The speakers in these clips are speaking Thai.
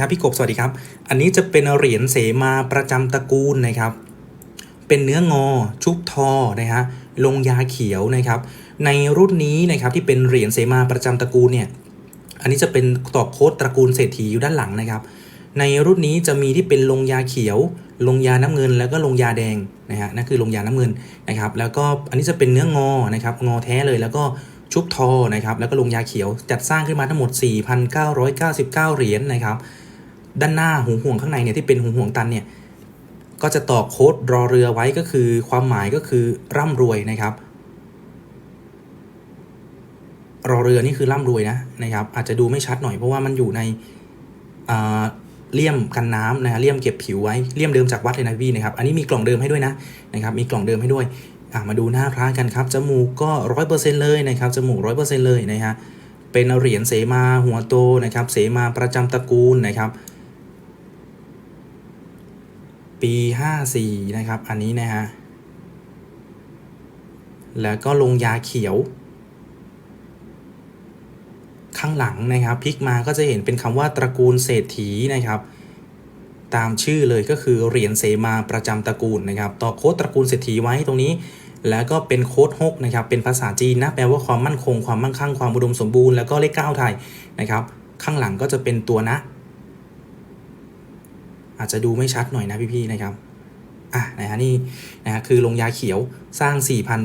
ครับพี่กบสวัสดีครับ อันนี้จะเป็นเหรียญเสมาประจำตระกูลนะครับ เป็นเนื้องอชุบทอนะฮะลงยาเขียวนะครับ ในรุ่นนี้นะครับที่เป็นเหรียญเสมาประจำตระกูลเนี่ย อันนี้จะเป็นตอกโค้ดตระกูลเศรษฐีอยู่ด้านหลังนะครับ ในรุ่นนี้จะมีที่เป็นลงยาเขียว ลงยาน้ำเงิน แล้วก็ลงยาแดงนะฮะนั่นคือลงยาน้ำเงินนะครับ แล้วก็อันนี้จะเป็นเนื้องอนะครับงอแท้เลยแล้วก็ชุบทอนะครับแล้วก็ลงยาเขียวจัดสร้างขึ้นมาทั้งหมด 4,999 เหรียญนะครับ ด้านหน้าหูห่วงข้างในเนี่ยที่เป็นหูห่วงตันเนี่ยก็จะตอกโค้ดรอเรือไว้ก็คือ ความหมายก็คือร่ำรวยนะครับ รอเรือนี่คือร่ำรวยนะนะครับ อาจจะดูไม่ชัดหน่อยเพราะว่ามันอยู่ในเลี่ยมกันน้ำนะฮะเลี่ยมเก็บผิวไว้เลี่ยมเดิมจากวัดเลยนะพี่นะครับ อันนี้มีกล่องเดิมให้ด้วยนะนะครับ มีกล่องเดิมให้ด้วยมาดูหน้าพระกันครับจมูกก็ร้อยเปอร์เซ็นเลยนะครับจมูกร้อยเปอร์เซ็นเลยนะฮะเป็นเหรียญเสมาหัวโตนะครับ เสมาประจำตระกูลนะครับ ปี 54 นะครับ อันนี้นะฮะ แล้วก็ลงยาเขียว ข้างหลังนะครับพลิกมาก็จะเห็นเป็นคำว่าตระกูลเศรษฐีนะครับตามชื่อเลยก็คือเหรียญเสมาประจำตระกูลนะครับ ต่อโค้ดตระกูลเศรษฐีไว้ตรงนี้ แล้วก็เป็นโค้ดฮกนะครับ เป็นภาษาจีนนะแปลว่าความมั่นคง ความมั่งคั่ง ความอุดมสมบูรณ์ แล้วก็เลขเก้าไทยนะครับ ข้างหลังก็จะเป็นตัวนะ อาจจะดูไม่ชัดหน่อยนะพี่ๆนะครับอะนะฮะนี่นะฮะคือลงยาเขียวสร้าง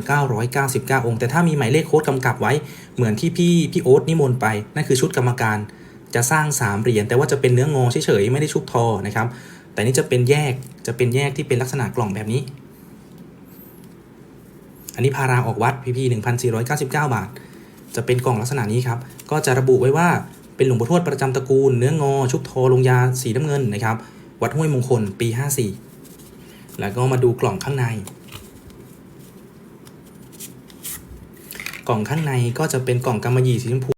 4,999 องค์ แต่ถ้ามีหมายเลขโค้ดกำกับไว้เหมือนที่พี่พี่โอ๊ตนิมนต์ไปนั่นคือชุดกรรมการจะสร้าง 3 เหรียญแต่ว่าจะเป็นเนื้องอเฉยๆไม่ได้ชุบทอนะครับ แต่นี่จะเป็นแยกจะเป็นแยกที่เป็นลักษณะกล่องแบบนี้ อันนี้พาราออกวัดพี่ๆ1,499 บาท จะเป็นกล่องลักษณะนี้ครับก็จะระบุไว้ว่าเป็นหลวงพ่อทวดประจำตระกูลเนื้องอชุบทอลงยาสีน้ำเงินนะครับ วัดห้วยมงคลปี 54 แล้วก็มาดูกล่องข้างใน กล่องข้างในก็จะเป็นกล่องกำมะหยี่สีชมพู